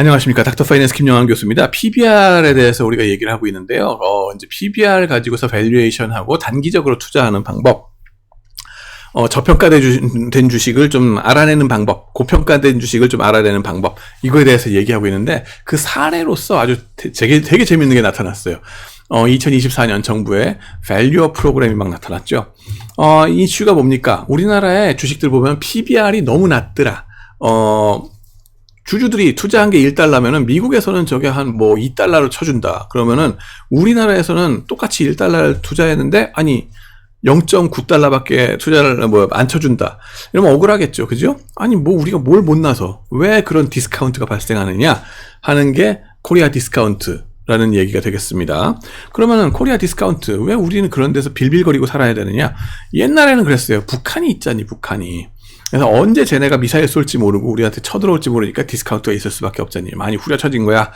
안녕하십니까. 닥터 파이낸스 김영환 교수입니다. PBR에 대해서 우리가 얘기를 하고 있는데요. 어, 이제 PBR 가지고서 밸류에이션하고 단기적으로 투자하는 방법. 어, 저평가된 주식을 좀 알아내는 방법, 고평가된 주식을 좀 알아내는 방법, 이거에 대해서 얘기하고 있는데, 그 사례로서 아주 되게, 되게 재밌는 게 나타났어요. 어, 2024년 정부의 밸류어 프로그램이 막 나타났죠. 어, 이슈가 뭡니까? 우리나라의 주식들 보면 PBR이 너무 낮더라. 어, 주주들이 투자한 게 1달러면은 미국에서는 저게 한 뭐 2달러를 쳐준다. 그러면은 우리나라에서는 똑같이 1달러를 투자했는데 아니 0.9달러밖에 투자를 뭐 안 쳐준다. 이러면 억울하겠죠. 그죠? 아니 뭐 우리가 뭘 못 나서 왜 그런 디스카운트가 발생하느냐 하는 게 코리아 디스카운트 라는 얘기가 되겠습니다. 그러면은 코리아 디스카운트 왜 우리는 그런 데서 빌빌거리고 살아야 되느냐? 옛날에는 그랬어요. 북한이 있잖니, 북한이. 그래서 언제 쟤네가 미사일 쏠지 모르고 우리한테 쳐들어올지 모르니까 디스카운트가 있을 수밖에 없잖니. 많이 후려쳐진 거야.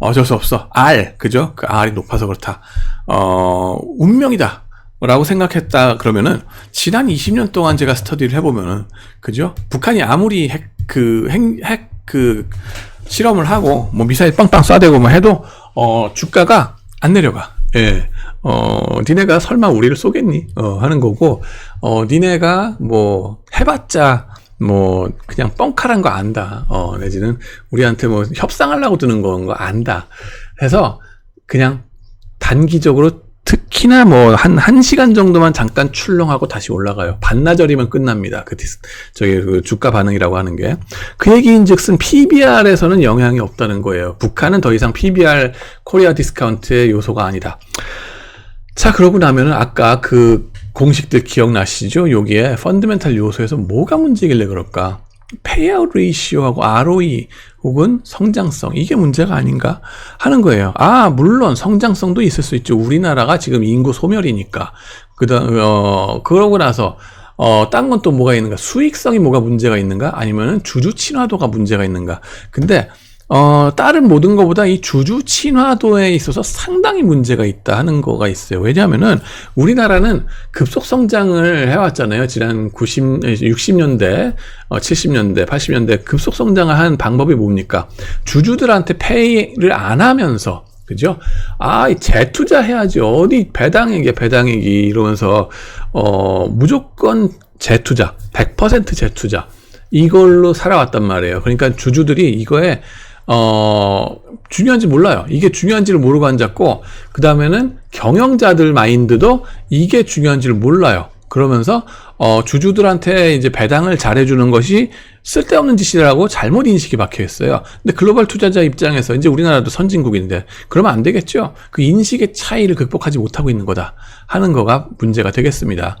어쩔 수 없어. R, 그죠? 그 R이 높아서 그렇다. 어, 운명이다. 라고 생각했다 그러면은 지난 20년 동안 제가 스터디를 해보면은 그죠? 북한이 아무리 핵 그 핵 핵 그 실험을 하고 뭐 미사일 빵빵 쏴대고 뭐 해도 어 주가가 안 내려가. 예. 어, 니네가 설마 우리를 쏘겠니? 어, 하는 거고, 어, 니네가 뭐, 해봤자, 뭐, 그냥 뻥카란 거 안다. 어, 내지는 우리한테 뭐, 협상하려고 드는 건 거 안다. 해서, 그냥 단기적으로 특히나 뭐, 한, 한 시간 정도만 잠깐 출렁하고 다시 올라가요. 반나절이면 끝납니다. 그 디스, 저기, 그 주가 반응이라고 하는 게. 그 얘기인 즉슨 PBR에서는 영향이 없다는 거예요. 북한은 더 이상 PBR, 코리아 디스카운트의 요소가 아니다. 자, 그러고 나면은 아까 그 공식들 기억나시죠? 여기에 펀드멘탈 요소에서 뭐가 문제길래 그럴까? 페이아웃 레이시오하고 ROE 혹은 성장성 이게 문제가 아닌가 하는 거예요. 아 물론 성장성도 있을 수 있죠. 우리나라가 지금 인구 소멸이니까 그다음 어 그러고 나서 어 딴 건 또 뭐가 있는가? 수익성이 뭐가 문제가 있는가? 아니면은 주주 친화도가 문제가 있는가? 근데 어, 다른 모든 것보다 이 주주 친화도에 있어서 상당히 문제가 있다 하는 거가 있어요. 왜냐하면은 우리나라는 급속 성장을 해왔잖아요. 지난 90, 60년대, 어, 70년대, 80년대 급속 성장을 한 방법이 뭡니까? 주주들한테 페이를 안 하면서 그죠? 아, 재투자 해야지. 어디 배당액이 배당액이 이러면서, 어, 무조건 재투자, 100% 재투자. 이걸로 살아왔단 말이에요. 그러니까 주주들이 이거에 어, 중요한지 몰라요. 이게 중요한지를 모르고 앉았고, 그 다음에는 경영자들 마인드도 이게 중요한지를 몰라요. 그러면서, 어, 주주들한테 이제 배당을 잘해주는 것이 쓸데없는 짓이라고 잘못 인식이 박혀 있어요. 근데 글로벌 투자자 입장에서 이제 우리나라도 선진국인데, 그러면 안 되겠죠? 그 인식의 차이를 극복하지 못하고 있는 거다. 하는 거가 문제가 되겠습니다.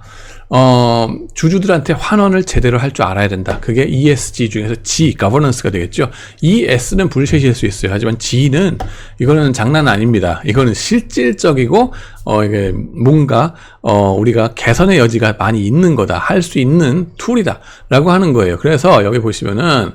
어, 주주들한테 환원을 제대로 할 줄 알아야 된다. 그게 ESG 중에서 G, governance가 되겠죠. ES는 불셋일 수 있어요. 하지만 G는 이거는 장난 아닙니다. 이거는 실질적이고 어, 이게 뭔가 어, 우리가 개선의 여지가 많이 있는 거다. 할 수 있는 툴이다. 라고 하는 거예요. 그래서 여기 보시면은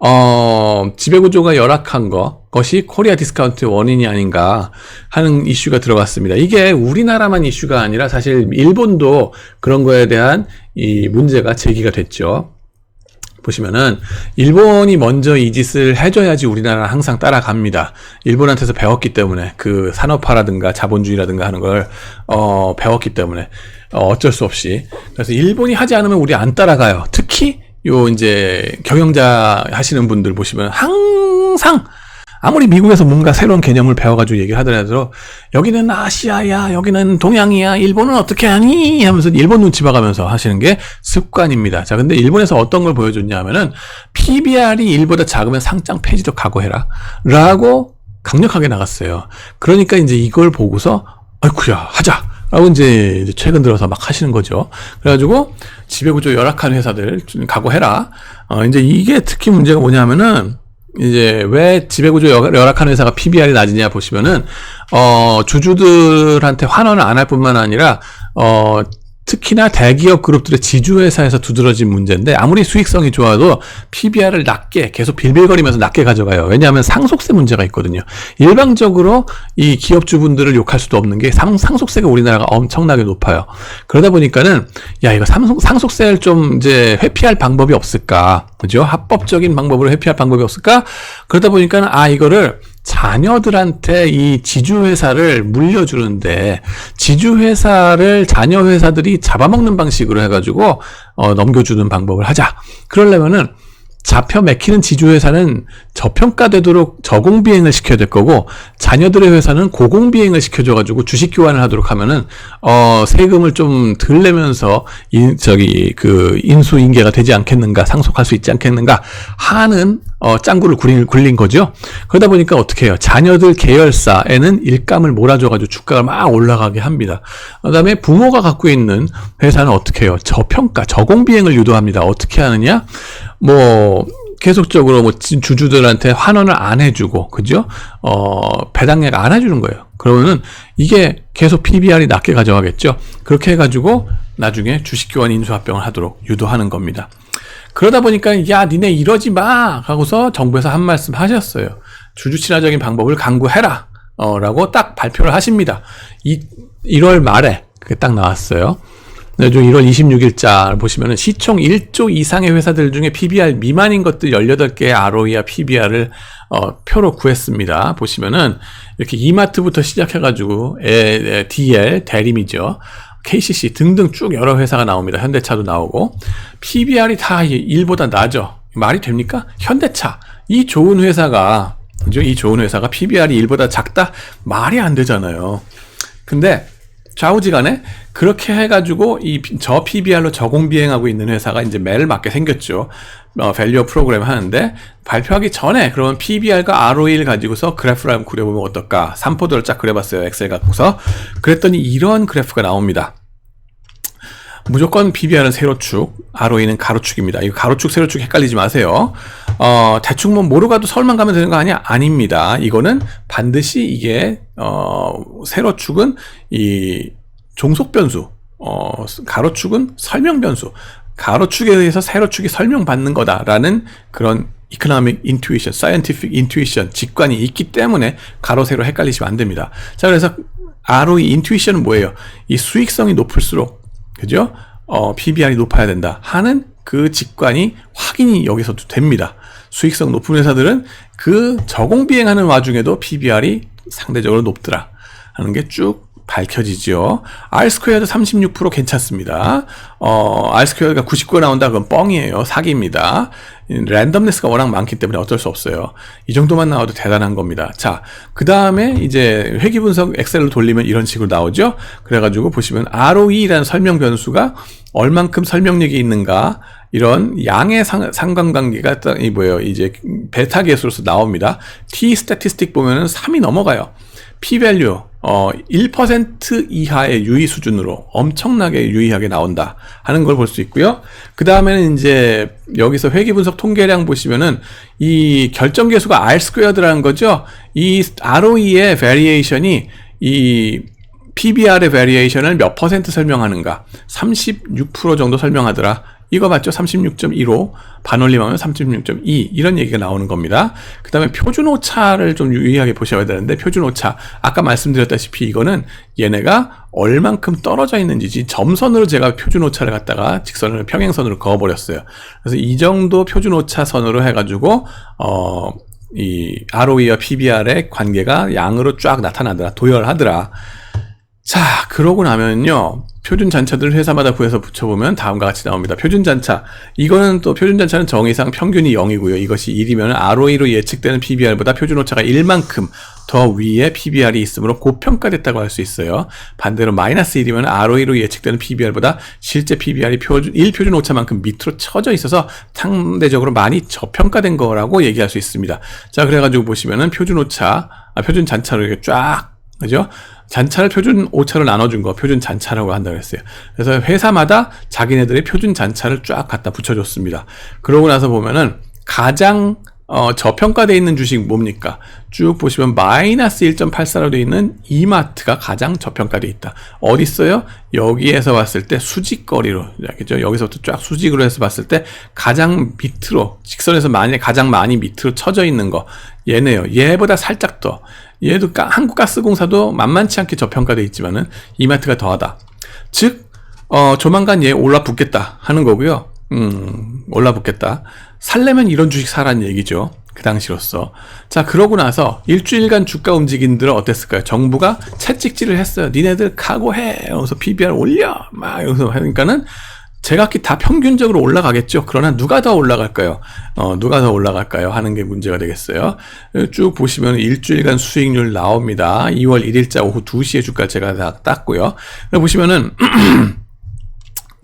어, 지배구조가 열악한 것, 것이 코리아 디스카운트 원인이 아닌가 하는 이슈가 들어갔습니다. 이게 우리나라만 이슈가 아니라 사실 일본도 그런 거에 대한 이 문제가 제기가 됐죠. 보시면은 일본이 먼저 이 짓을 해줘야지 우리나라는 항상 따라갑니다. 일본한테서 배웠기 때문에 그 산업화라든가 자본주의라든가 하는 걸 어, 배웠기 때문에 어, 어쩔 수 없이 그래서 일본이 하지 않으면 우리 안 따라가요. 특히 요 이제 경영자 하시는 분들 보시면 항상 아무리 미국에서 뭔가 새로운 개념을 배워가지고 얘기를 하더라도 여기는 아시아야, 여기는 동양이야, 일본은 어떻게 하니? 하면서 일본 눈치 봐가면서 하시는 게 습관입니다. 자, 근데 일본에서 어떤 걸 보여줬냐 하면은 PBR이 1보다 작으면 상장 폐지도 각오해라. 라고 강력하게 나갔어요. 그러니까 이제 이걸 보고서 아이쿠야, 하자. 라고 이제 최근 들어서 막 하시는 거죠. 그래가지고 지배구조 열악한 회사들 좀 각오해라. 어, 이제 이게 특히 문제가 뭐냐면은 이제 왜 지배구조 열악한 회사가 PBR이 낮으냐 보시면은 어 주주들한테 환원을 안 할 뿐만 아니라 어 특히나 대기업 그룹들의 지주회사에서 두드러진 문제인데 아무리 수익성이 좋아도 PBR을 낮게 계속 빌빌거리면서 낮게 가져가요. 왜냐하면 상속세 문제가 있거든요. 일방적으로 이 기업주분들을 욕할 수도 없는 게 상, 상속세가 우리나라가 엄청나게 높아요. 그러다 보니까는 야 이거 상속, 상속세를 좀 이제 회피할 방법이 없을까? 그죠? 합법적인 방법으로 회피할 방법이 없을까? 그러다 보니까는 아 이거를 자녀들한테 이 지주회사를 물려주는데 지주회사를 자녀회사들이 잡아먹는 방식으로 해가지고 어, 넘겨주는 방법을 하자. 그러려면은 잡혀 맥히는 지주회사는 저평가되도록 저공비행을 시켜야 될 거고 자녀들의 회사는 고공비행을 시켜줘가지고 주식 교환을 하도록 하면은 어 세금을 좀 덜 내면서 인 저기 그 인수인계가 되지 않겠는가 상속할 수 있지 않겠는가 하는 어 짱구를 굴린, 굴린 거죠. 그러다 보니까 어떻게 해요? 자녀들 계열사에는 일감을 몰아줘가지고 주가가 막 올라가게 합니다. 그다음에 부모가 갖고 있는 회사는 어떻게 해요? 저평가 저공비행을 유도합니다. 어떻게 하느냐? 뭐 계속적으로 뭐 주주들한테 환원을 안 해주고 그죠? 어 배당액 안 해주는 거예요. 그러면은 이게 계속 PBR이 낮게 가져가겠죠. 그렇게 해가지고 나중에 주식교환 인수합병을 하도록 유도하는 겁니다. 그러다 보니까 야 니네 이러지 마 하고서 정부에서 한 말씀 하셨어요. 주주 친화적인 방법을 강구해라. 어, 라고 딱 발표를 하십니다. 이 1월 말에 그게 딱 나왔어요. 네, 좀 1월 26일자 보시면은 시총 1조 이상의 회사들 중에 PBR 미만인 것들 18개의 ROE와 PBR을 어, 표로 구했습니다. 보시면은 이렇게 이마트부터 시작해가지고 에, 에, DL 대림이죠. KCC 등등 쭉 여러 회사가 나옵니다. 현대차도 나오고 PBR이 다 1보다 낮죠. 말이 됩니까? 현대차 이 좋은 회사가 그죠? 이 좋은 회사가 PBR이 1보다 작다 말이 안 되잖아요. 근데 좌우지간에 그렇게 해가지고 이 저 PBR로 저공 비행하고 있는 회사가 이제 매를 맞게 생겼죠. 어, 밸류어 프로그램 하는데 발표하기 전에 그러면 PBR과 ROE를 가지고서 그래프를 한번 그려보면 어떨까? 3포도를 쫙 그려봤어요. 엑셀 갖고서. 그랬더니 이런 그래프가 나옵니다. 무조건 PBR은 세로축, ROE는 가로축입니다. 이 가로축, 세로축 헷갈리지 마세요. 어, 대충 뭐 모르 가도 설만 가면 되는 거 아니야? 아닙니다. 이거는 반드시 이게 어, 세로축은 이 종속 변수, 어, 가로축은 설명 변수. 가로축에 의해서 세로축이 설명받는 거다라는 그런 economic intuition, scientific intuition, 직관이 있기 때문에 가로 세로 헷갈리시면 안 됩니다. 자, 그래서 ROE intuition은 뭐예요? 이 수익성이 높을수록 그죠? 어, PBR이 높아야 된다 하는 그 직관이 확인이 여기서도 됩니다. 수익성 높은 회사들은 그 저공 비행하는 와중에도 PBR이 상대적으로 높더라 하는 게 쭉 밝혀지죠. R 스퀘어도 36% 괜찮습니다. 어, R 스퀘어가 99가 나온다 그건 뻥이에요. 사기입니다. 랜덤네스가 워낙 많기 때문에 어쩔 수 없어요. 이 정도만 나와도 대단한 겁니다. 자, 그 다음에 이제 회귀 분석 엑셀로 돌리면 이런 식으로 나오죠. 그래가지고 보시면 ROE라는 설명 변수가 얼만큼 설명력이 있는가 이런 양의 상, 상관관계가 이 뭐예요 이제 베타 계수로서 나옵니다. T 스태티스틱 보면은 3이 넘어가요. P 밸류 어, 1% 이하의 유의 수준으로 엄청나게 유의하게 나온다 하는 걸 볼 수 있고요. 그 다음에는 이제 여기서 회계 분석 통계량 보시면은 이 결정 계수가 R 스퀘어드라는 거죠. 이 ROE의 베리에이션이 이 PBR의 베리에이션을 몇 퍼센트 설명하는가? 36% 정도 설명하더라. 이거 맞죠? 36.15 반올림하면 36.2 이런 얘기가 나오는 겁니다. 그 다음에 표준 오차를 좀 유의하게 보셔야 되는데 표준 오차 아까 말씀드렸다시피 이거는 얘네가 얼만큼 떨어져 있는지 점선으로 제가 표준 오차를 갖다가 직선을 평행선으로 그어버렸어요. 그래서 이 정도 표준 오차 선으로 해가지고 어. 이 ROE와 PBR의 관계가 양으로 쫙 나타나더라 도열하더라 자, 그러고 나면요. 표준 잔차들 회사마다 구해서 붙여보면 다음과 같이 나옵니다. 표준 잔차. 이거는 또 표준 잔차는 정의상 평균이 0이고요. 이것이 1이면 ROE로 예측되는 PBR보다 표준 오차가 1만큼 더 위에 PBR이 있으므로 고평가됐다고 할 수 있어요. 반대로 마이너스 1이면 ROE로 예측되는 PBR보다 실제 PBR이 표준, 1 표준 오차만큼 밑으로 쳐져 있어서 상대적으로 많이 저평가된 거라고 얘기할 수 있습니다. 자, 그래가지고 보시면은 표준 오차, 아, 표준 잔차로 이렇게 쫙, 그죠? 잔차를 표준 오차로 나눠준 거 표준 잔차라고 한다고 했어요. 그래서 회사마다 자기네들의 표준 잔차를 쫙 갖다 붙여줬습니다. 그러고 나서 보면은 가장 어, 저평가되어 있는 주식 뭡니까? 쭉 보시면 마이너스 1.84로 되어 있는 이마트가 가장 저평가되어 있다. 어디 있어요? 여기에서 봤을 때 수직거리로, 그죠? 여기서부터 쫙 수직으로 해서 봤을 때 가장 밑으로, 직선에서 많이, 가장 많이 밑으로 쳐져 있는 거. 얘네요. 얘보다 살짝 더. 얘도 가, 한국가스공사도 만만치 않게 저평가되어 있지만은 이마트가 더하다. 즉, 어, 조만간 얘 올라붙겠다 하는 거고요. 음, 올라붙겠다. 살려면 이런 주식 사라는 얘기죠. 그 당시로서. 자, 그러고 나서 일주일간 주가 움직임들은 어땠을까요? 정부가 채찍질을 했어요. 니네들 각오해. 여기서 PBR 올려. 막 여기서 하니까는 제각기 다 평균적으로 올라가겠죠. 그러나 누가 더 올라갈까요? 어, 누가 더 올라갈까요? 하는 게 문제가 되겠어요. 쭉 보시면 일주일간 수익률 나옵니다. 2월 1일자 오후 2시에 주가 제가 다 땄고요. 보시면은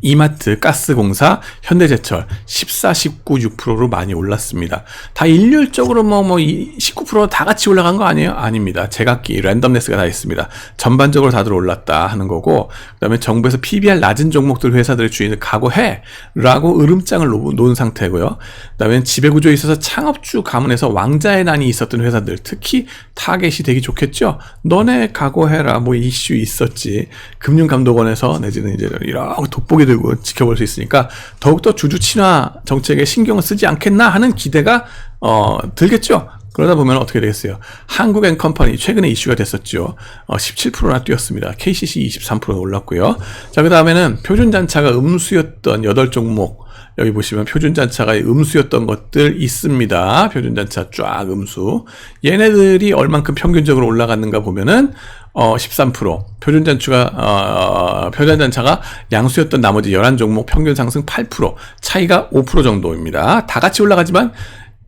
이마트, 가스공사, 현대제철 14, 19, 6%로 많이 올랐습니다. 다 일률적으로 뭐, 뭐, 19%다 같이 올라간 거 아니에요? 아닙니다. 제각기, 랜덤네스가 다 있습니다. 전반적으로 다들 올랐다 하는 거고, 그 다음에 정부에서 PBR 낮은 종목들 회사들의 주인을 각오해! 라고 으름장을 놓은 상태고요. 그 다음에 지배구조에 있어서 창업주 가문에서 왕자의 난이 있었던 회사들, 특히 타겟이 되기 좋겠죠? 너네 각오해라. 뭐 이슈 있었지. 금융감독원에서 내지는 이제 이렇게 돋보기 들고 지켜볼 수 있으니까 더욱더 주주 친화 정책에 신경을 쓰지 않겠나 하는 기대가 어, 들겠죠. 그러다 보면 어떻게 되겠어요? 한국앤컴퍼니 최근에 이슈가 됐었죠. 어, 17%나 뛰었습니다. KCC 23% 올랐고요. 자, 그 다음에는 표준잔차가 음수였던 8종목. 여기 보시면 표준잔차가 음수였던 것들 있습니다. 표준잔차 쫙 음수. 얘네들이 얼만큼 평균적으로 올라갔는가 보면은 어, 13%. 표준잔추가, 어, 표준잔차가 양수였던 나머지 11 종목 평균 상승 8%. 차이가 5% 정도입니다. 다 같이 올라가지만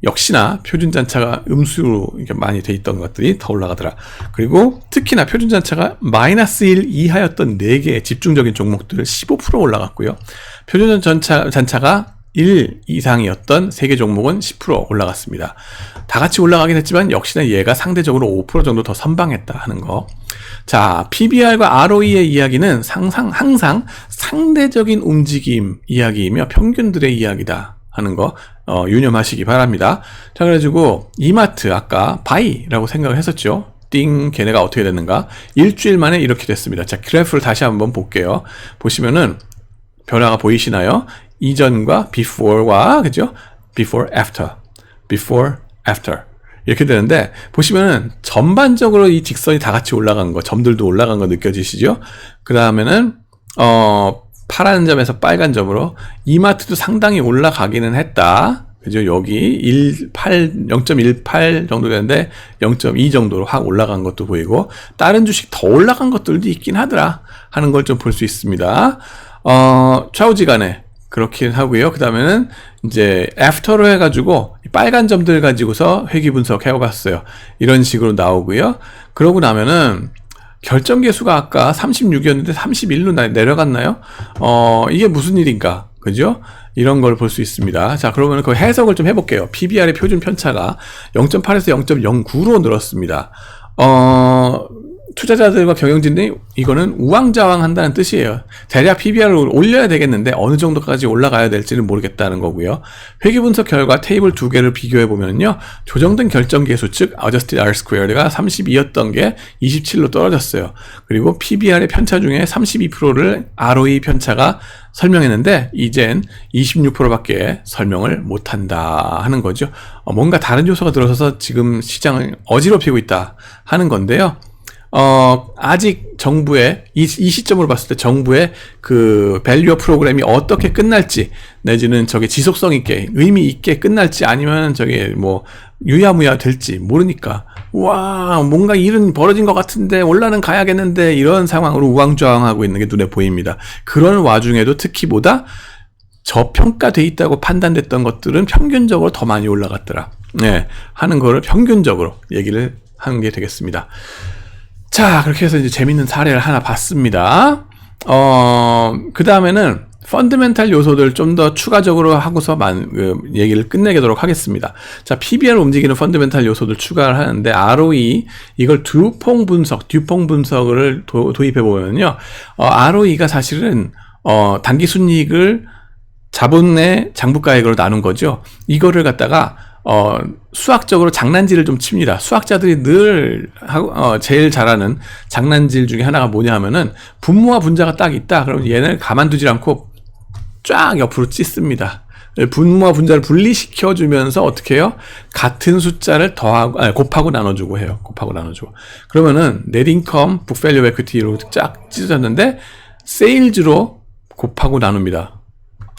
역시나 표준 잔차가 음수로 이렇게 많이 돼 있던 것들이 더 올라가더라. 그리고 특히나 표준 잔차가 마이너스 1 이하였던 4개의 집중적인 종목들 15% 올라갔고요. 표준 잔차, 가 1 이상이었던 3개 종목은 10% 올라갔습니다. 다 같이 올라가긴 했지만 역시나 얘가 상대적으로 5% 정도 더 선방했다 하는 거. 자, PBR과 ROE의 이야기는 상상, 항상 상대적인 움직임 이야기이며 평균들의 이야기다. 하는 거 어, 유념하시기 바랍니다. 자 그래가지고 이마트 아까 바이라고 생각을 했었죠. 띵 걔네가 어떻게 됐는가 일주일 만에 이렇게 됐습니다. 자 그래프를 다시 한번 볼게요. 보시면은 변화가 보이시나요? 이전과 before와 그죠? before after before after 이렇게 되는데 보시면은 전반적으로 이 직선이 다 같이 올라간 거 점들도 올라간 거 느껴지시죠? 그 다음에는 어 파란 점에서 빨간 점으로 이마트도 상당히 올라가기는 했다. 그죠? 여기 18, 0.18 정도 되는데 0.2 정도로 확 올라간 것도 보이고 다른 주식 더 올라간 것들도 있긴 하더라 하는 걸 좀 볼 수 있습니다. 어, 좌우지간에 그렇긴 하고요. 그 다음에는 이제 애프터로 해가지고 빨간 점들 가지고서 회귀 분석 해봤어요. 이런 식으로 나오고요. 그러고 나면은 결정 개수가 아까 36이었는데 31로 내려갔나요? 어, 이게 무슨 일인가? 그죠? 이런 걸 볼 수 있습니다. 자, 그러면 그 해석을 좀 해볼게요. PBR의 표준 편차가 0.8에서 0.09로 늘었습니다. 어, 투자자들과 경영진들이 이거는 우왕좌왕 한다는 뜻이에요. 대략 PBR을 올려야 되겠는데 어느 정도까지 올라가야 될지는 모르겠다는 거고요. 회계 분석 결과 테이블 두 개를 비교해 보면요. 조정된 결정 계수 즉 adjusted R squared가 32였던 게 27로 떨어졌어요. 그리고 PBR의 편차 중에 32%를 ROE 편차가 설명했는데 이젠 26%밖에 설명을 못한다 하는 거죠. 어, 뭔가 다른 요소가 들어서서 지금 시장을 어지럽히고 있다 하는 건데요. 어, 아직 정부의, 이, 이 시점으로 봤을 때 정부의 그 밸류어 프로그램이 어떻게 끝날지, 내지는 저게 지속성 있게, 의미 있게 끝날지, 아니면 저게 뭐, 유야무야 될지 모르니까, 와, 뭔가 일은 벌어진 것 같은데, 올라는 가야겠는데, 이런 상황으로 우왕좌왕하고 있는 게 눈에 보입니다. 그런 와중에도 특히보다 저평가돼 있다고 판단됐던 것들은 평균적으로 더 많이 올라갔더라. 네. 하는 거를 평균적으로 얘기를 하는 게 되겠습니다. 자, 그렇게 해서 이제 재밌는 사례를 하나 봤습니다. 어, 그 다음에는 펀드멘탈 요소들 좀 더 추가적으로 하고서 만, 그, 얘기를 끝내도록 하겠습니다. 자, PBR 움직이는 펀드멘탈 요소들 추가를 하는데, ROE, 이걸 듀퐁 분석, 듀퐁 분석을 도, 입해 보면요, 어, ROE가 사실은, 어, 단기 순이익을 자본의 장부가액으로 나눈 거죠. 이거를 갖다가, 어, 수학적으로 장난질을 좀 칩니다. 수학자들이 늘 하고, 어, 제일 잘하는 장난질 중에 하나가 뭐냐 하면은 분모와 분자가 딱 있다. 그러면 얘를 가만두지 않고 쫙 옆으로 찢습니다. 분모와 분자를 분리시켜 주면서 어떻게 해요? 같은 숫자를 더하고 아니, 곱하고 나눠주고 해요. 곱하고 나눠주고. 그러면은 value of equity로 쫙 찢어졌는데 세일즈로 곱하고 나눕니다.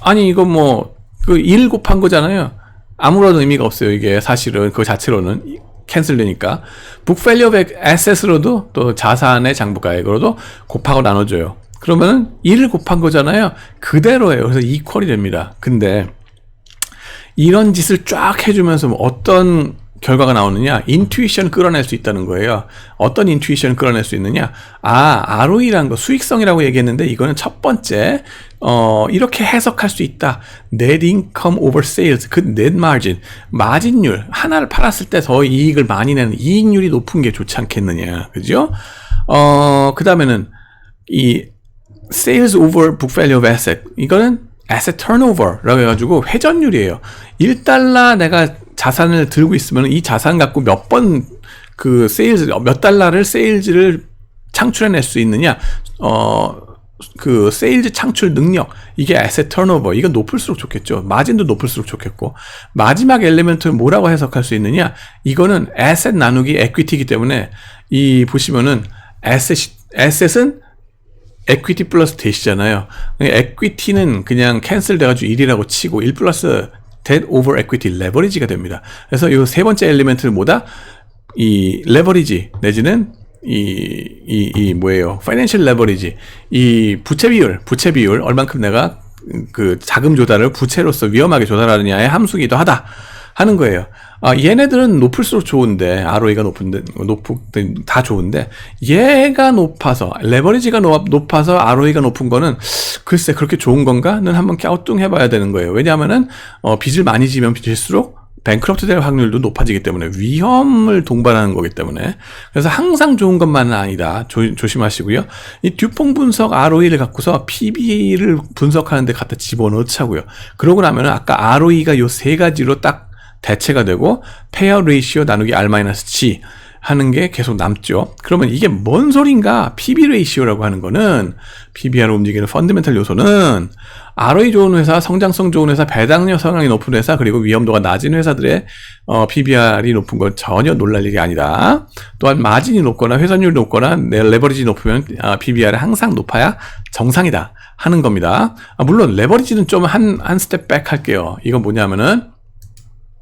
아니 이거 뭐 그 1 곱한 거잖아요. 아무런 의미가 없어요. 이게 사실은 그 자체로는 캔슬되니까 value of asset으로도 또 자산의 장부가액으로도 곱하고 나눠줘요. 그러면은 1을 곱한 거잖아요. 그대로예요. 그래서 이퀄이 됩니다. 근데 이런 짓을 쫙 해주면서 뭐 어떤 결과가 나오느냐? 인투이션 끌어낼 수 있다는 거예요. 어떤 인투이션 끌어낼 수 있느냐? 아, ROE라는 거 수익성이라고 얘기했는데 이거는 첫 번째 어, 이렇게 해석할 수 있다. net income over sales 그 net margin 마진율 하나를 팔았을 때 더 이익을 많이 내는 이익률이 높은 게 좋지 않겠느냐. 그죠? 어, 그다음에는 이 sales over book value of asset 이거는 asset turnover라고 해가지고 회전율이에요. 1달러 내가 자산을 들고 있으면 이 자산 갖고 몇 번 그 세일즈 몇 달러를 세일즈를 창출해낼 수 있느냐? 어 그 세일즈 창출 능력 이게 에셋 턴오버 이거 높을수록 좋겠죠. 마진도 높을수록 좋겠고. 마지막 엘리멘트는 뭐라고 해석할 수 있느냐? 이거는 에셋 나누기 에퀴티이기 때문에 이 보시면은 에셋 에셋은 에퀴티 플러스 대시잖아요. 에퀴티는 그냥 캔슬 돼가지고 1이라고 치고 1 플러스 debt over equity 레버리지가 됩니다. 그래서 이 세 번째 엘리멘트는 뭐다? 이 레버리지 내지는 이, 이, 이 뭐예요? 파이낸셜 레버리지. 이 부채 비율, 부채 비율, 얼만큼 내가 그 자금 조달을 부채로서 위험하게 조달하느냐의 함수기도 하다. 하는 거예요. 아, 얘네들은 높을수록 좋은데, ROE가 높은데, 높은, 다 좋은데, 얘가 높아서, 레버리지가 높아서 ROE가 높은 거는, 글쎄, 그렇게 좋은 건가?는 한번 갸우뚱 해 봐야 되는 거예요. 왜냐하면은, 어, 빚을 많이 지면 빚일수록, 뱅크럽트 될 확률도 높아지기 때문에 위험을 동반하는 거기 때문에 그래서 항상 좋은 것만은 아니다 조, 조심하시고요 이 듀퐁 분석 ROE를 갖고서 PB를 분석하는데 갖다 집어넣자고요 그러고 나면 은 아까 ROE가 요 세 가지로 딱 대체가 되고 페어 레이시오 나누기 R-G 하는 게 계속 남죠. 그러면 이게 뭔 소린가? PB 레이시오라고 하는 거는 PBR을 움직이는 펀드멘탈 요소는 ROE 좋은 회사, 성장성 좋은 회사, 배당력 성향이 높은 회사, 그리고 위험도가 낮은 회사들의 어, PBR이 높은 건 전혀 놀랄 일이 아니다. 또한 마진이 높거나 회선율이 높거나 레버리지 높으면 아, PBR이 항상 높아야 정상이다 하는 겁니다. 아, 물론 레버리지는 좀 한 한 스텝 백 할게요. 이건 뭐냐면은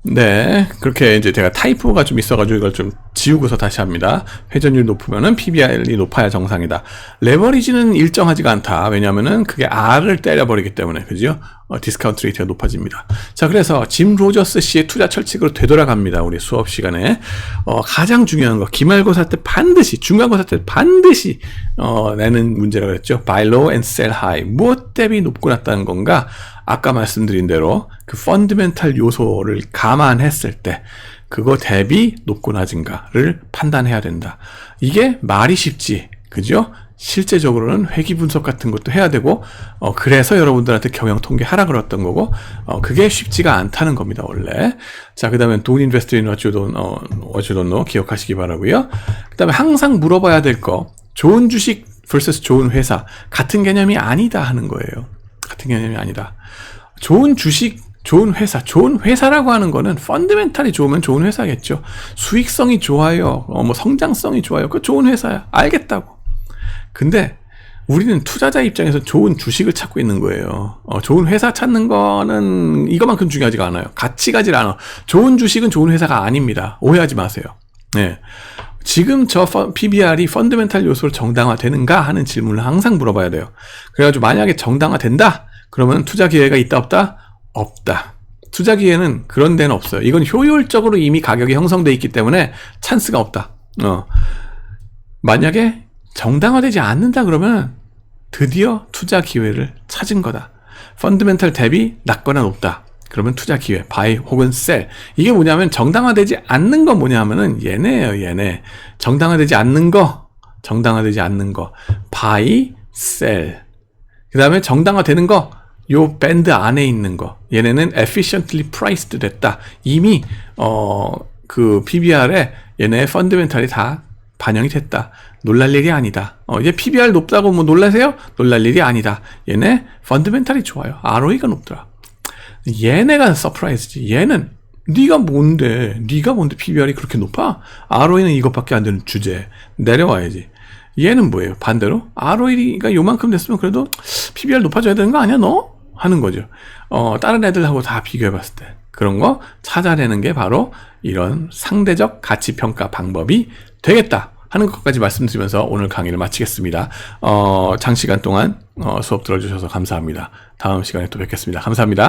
네, 그렇게 이제 제가 타이프가 좀 있어가지고 이걸 좀 지우고서 다시 합니다. 회전율 높으면은 PBR이 높아야 정상이다. 레버리지는 일정하지가 않다. 왜냐하면은 그게 R을 때려버리기 때문에 그죠? 어, 디스카운트 레이트가 높아집니다. 자, 그래서 짐 로저스 씨의 투자 철칙으로 되돌아갑니다. 우리 수업 시간에 어, 가장 중요한 거 기말고사 때 반드시 중간고사 때 반드시 어, 내는 문제라고 했죠. Buy low and sell high. 무엇 대비 높고 낮다는 건가? 아까 말씀드린 대로 그 펀드멘탈 요소를 감안했을 때 그거 대비 높고 낮은가를 판단해야 된다. 이게 말이 쉽지. 그죠? 실제적으로는 회기 분석 같은 것도 해야 되고 어 그래서 여러분들한테 경영 통계 하라 그랬던 거고 어 그게 쉽지가 않다는 겁니다 원래 자 그다음에 돈 인베스트 인 어쭈돈 어 어쭈돈노 기억하시기 바라고요 그다음에 항상 물어봐야 될 거 좋은 주식 vs 좋은 회사 같은 개념이 아니다 하는 거예요 같은 개념이 아니다 좋은 주식 좋은 회사, 좋은 회사라고 하는 거는 펀드멘탈이 좋으면 좋은 회사겠죠. 수익성이 좋아요. 어, 뭐 성장성이 좋아요. 그 좋은 회사야. 알겠다고. 근데 우리는 투자자 입장에서 좋은 주식을 찾고 있는 거예요. 어, 좋은 회사 찾는 거는 이것만큼 중요하지가 않아요. 같이 가질 않아. 좋은 주식은 좋은 회사가 아닙니다. 오해하지 마세요. 네. 지금 저 PBR이 펀드멘탈 요소로 정당화되는가 하는 질문을 항상 물어봐야 돼요. 그래가지고 만약에 정당화된다? 그러면 투자 기회가 있다 없다? 없다. 투자 기회는 그런 데는 없어요. 이건 효율적으로 이미 가격이 형성돼 있기 때문에 찬스가 없다. 어. 만약에 정당화되지 않는다 그러면 드디어 투자 기회를 찾은 거다. 펀드멘탈 대비 낮거나 높다. 그러면 투자 기회, 바이 혹은 셀. 이게 뭐냐면 정당화되지 않는 거 뭐냐면은 얘네예요, 얘네. 정당화되지 않는 거, 정당화되지 않는 거, 바이, 셀. 그 다음에 정당화되는 거, 요 밴드 안에 있는 거 얘네는 efficiently priced 됐다. 이미 어 그 PBR에 얘네 펀드멘탈이 다 반영이 됐다. 놀랄 일이 아니다. 어, 얘 PBR 높다고 뭐 놀라세요? 놀랄 일이 아니다. 얘네 펀드멘탈이 좋아요. ROE가 높더라. 얘네가 서프라이즈지. 얘는 네가 뭔데? 네가 뭔데 PBR이 그렇게 높아? ROE는 이것밖에 안 되는 주제. 내려와야지. 얘는 뭐예요? 반대로 ROE가 요만큼 됐으면 그래도 PBR 높아져야 되는 거 아니야, 너? 하는 거죠. 어, 다른 애들하고 다 비교해 봤을 때. 그런 거 찾아내는 게 바로 이런 상대적 가치 평가 방법이 되겠다. 하는 것까지 말씀드리면서 오늘 강의를 마치겠습니다. 어, 장시간 동안 어, 수업 들어주셔서 감사합니다. 다음 시간에 또 뵙겠습니다. 감사합니다.